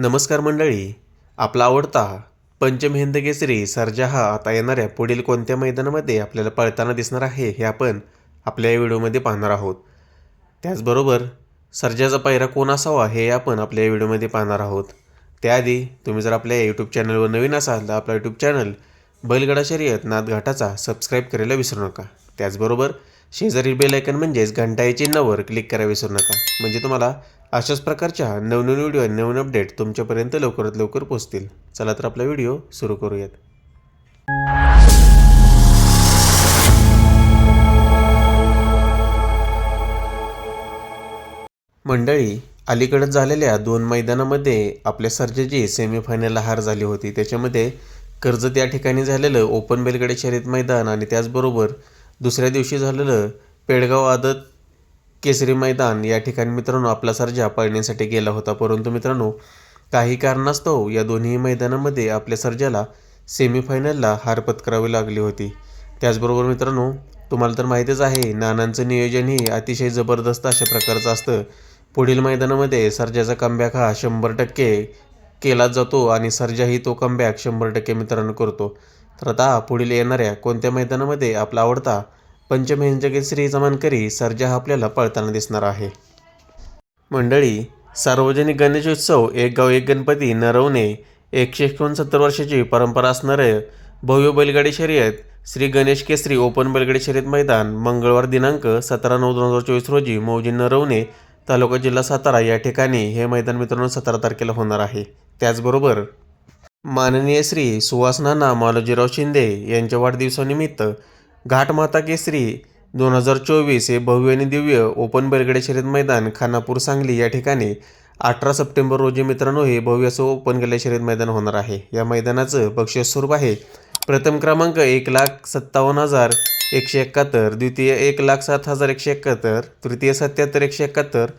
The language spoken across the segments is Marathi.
नमस्कार मंडळी. आपला आवडता पंचमहिंद केसरी सर्जा हा आता येणाऱ्या पुढील कोणत्या मैदानामध्ये आपल्याला पळताना दिसणार आहे हे आपण आपल्या या व्हिडिओमध्ये पाहणार आहोत. त्याचबरोबर सर्जाचा पायरा कोण असावा हे आपण आपल्या या व्हिडिओमध्ये पाहणार आहोत. त्याआधी तुम्ही जर आपल्या यूट्यूब चॅनलवर नवीन असाल तर आपला यूट्यूब चॅनल बैलगडा शर्यत नादघाटाचा सबस्क्राईब करायला विसरू नका. त्याचबरोबर शेजारी बेल आयकन म्हणजेच घंटाई चिन्हावर क्लिक करायला विसरू नका. म्हणजे तुम्हाला अशाच प्रकारच्या नवनवीन व्हिडिओ आणि नवीन अपडेट तुमच्यापर्यंत लवकरात लवकर पोहोचतील. चला तर आपला व्हिडिओ सुरू करूयात. मंडळी अलीकडं झालेल्या दोन मैदानामध्ये आपल्या सर्जेची सेमीफायनलला हार झाली होती. त्याच्यामध्ये कर्जत या ठिकाणी झालेलं ओपन बेलगडे शर्यत मैदान आणि त्याचबरोबर दुसऱ्या दिवशी झालेलं पेडगाव आदत केसरी मैदान या ठिकाणी मित्रांनो आपला सर्जा पळण्यासाठी गेला होता. परंतु मित्रांनो काही कारणास्तव या दोन्ही मैदानामध्ये आपल्या सर्जाला सेमीफायनलला हार पत्करावी लागली होती. त्याचबरोबर मित्रांनो तुम्हाला तर माहीतच आहे नानांचं नियोजन हे अतिशय जबरदस्त अशा प्रकारचं असतं. पुढील मैदानामध्ये सर्जाचा कमबॅक हा शंभर टक्के केला जातो आणि सर्जाही तो कमबॅक शंभर टक्के मित्रांनो करतो. तर आता पुढील येणाऱ्या कोणत्या मैदानामध्ये आपला आवडता पंचमहिंज केसरी मानकरी सर्जा हा आपल्याला पळताना दिसणार आहे? मंडळी सार्वजनिक गणेशोत्सव एक गाव एक गणपती नरवणे एकशे एकोणसत्तर वर्षाची परंपरा असणारे भव्य बैलगाडी शर्यत श्री गणेश केसरी ओपन बैलगाडी शर्यत मैदान मंगळवार दिनांक सतरा नऊ दोन हजार चोवीस रोजी मौजी नरवणे तालुका जिल्हा सातारा या ठिकाणी हे मैदान मित्रांनो सतरा तारखेला होणार आहे. त्याचबरोबर माननीय श्री सुहासनाना मालोजीराव शिंदे यांच्या वाढदिवसानिमित्त घाटमाता केसरी दोन हजार चोवीस हे भव्य आणि दिव्य ओपन बैलगाडी शर्यत मैदान खानापूर सांगली या ठिकाणी अठरा सप्टेंबर रोजी मित्रांनो हे भव्य असं ओपन गेल्या शर्यत मैदान होणार आहे. या मैदानाचं बक्षीस स्वरूप आहे. प्रथम क्रमांक एक लाख सत्तावन्न हजार एकशे एकाहत्तर द्वितीय एक लाख सात हजार एकशे एकाहत्तर तृतीय सत्याहत्तर एकशे एकाहत्तर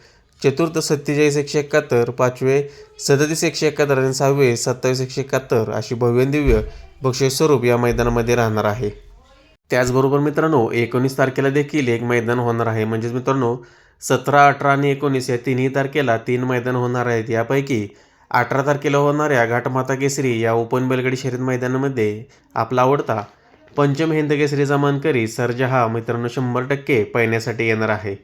चतुर्थ सत्तेचाळीस एकशे एकाहत्तर पाचवे सदतीस एकशे एकाहत्तर आणि सहावे सत्तावीस एकशे एकाहत्तर अशी भव्यदिव्य बक्षीस स्वरूप या मैदानामध्ये राहणार आहे. त्याचबरोबर मित्रांनो एकोणीस तारखेला देखील एक मैदान होणार आहे. म्हणजेच मित्रांनो सतरा अठरा आणि एकोणीस या तिन्ही तारखेला तीन मैदान होणार आहेत. यापैकी अठरा तारखेला होणाऱ्या घाटमाता केसरी या ओपन बैलगाडी शर्यत मैदानामध्ये आपला आवडता पंचम हिंद केसरीचा मानकरी सर्जा हा मित्रांनो शंभर टक्के पळण्यासाठी येणार आहे.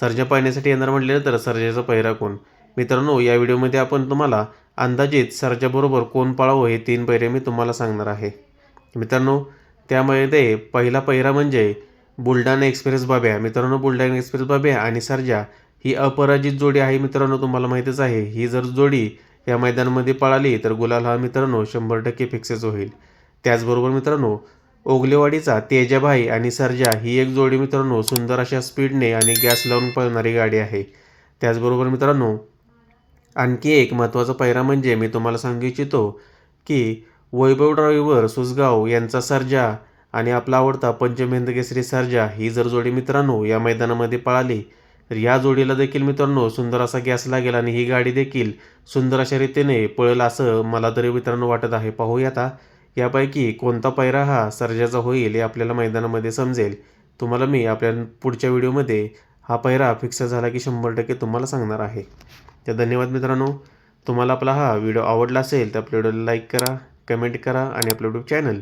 सर्जा पाहण्यासाठी येणार म्हटलेलं तर सर्जाचा पहिरा कोण? मित्रांनो या व्हिडिओमध्ये आपण तुम्हाला अंदाजित सर्जाबरोबर कोण पाळावं हे तीन पहिरे मी तुम्हाला सांगणार आहे. मित्रांनो त्यामध्ये पहिला पहिरा म्हणजे बुलढाणा एक्सप्रेस बाब्या. मित्रांनो बुलढाणा एक्सप्रेस बाब्या आणि सर्जा ही अपराजित जोडी आहे मित्रांनो तुम्हाला माहीतच आहे. ही जर जोडी या मैदानामध्ये पळाली तर गुलाल हा मित्रांनो शंभर टक्के फिक्सेस होईल. त्याचबरोबर मित्रांनो ओगलेवाडीचा तेजाभाई आणि सर्जा ही एक जोडी मित्रांनो सुंदर अशा स्पीडने आणि गॅस लावून पळणारी गाडी आहे. त्याचबरोबर मित्रांनो आणखी एक महत्त्वाचा पैरा म्हणजे मी तुम्हाला सांगू इच्छितो की वैभव ड्रायव्हर सुसगाव यांचा सर्जा आणि आपला आवडता पंचमेंद केसरी सर्जा ही जर जोडी मित्रांनो या मैदानामध्ये पळाली तर या जोडीला देखील मित्रांनो सुंदर असा गॅस लागेल आणि ही गाडी देखील सुंदर अशा रीतीने पळेल असं मला तरी मित्रांनो वाटत आहे. पाहूया आता यापैकी कोणता पायरा हा सर्जाचा होईल हे आपल्याला मैदानामध्ये समजेल. तुम्हाला मी आपल्या पुढच्या व्हिडिओमध्ये हा पायरा फिक्स झाला की शंभर टक्के तुम्हाला सांगणार आहे. तर धन्यवाद मित्रांनो. तुम्हाला आपला हा व्हिडिओ आवडला असेल तर आपल्या व्हिडिओला लाईक करा कमेंट करा आणि आपलं यूट्यूब चॅनल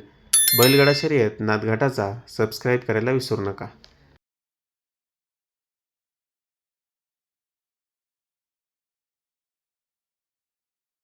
बैलगाडा शर्यत नादघाटाचा सबस्क्राईब करायला विसरू नका.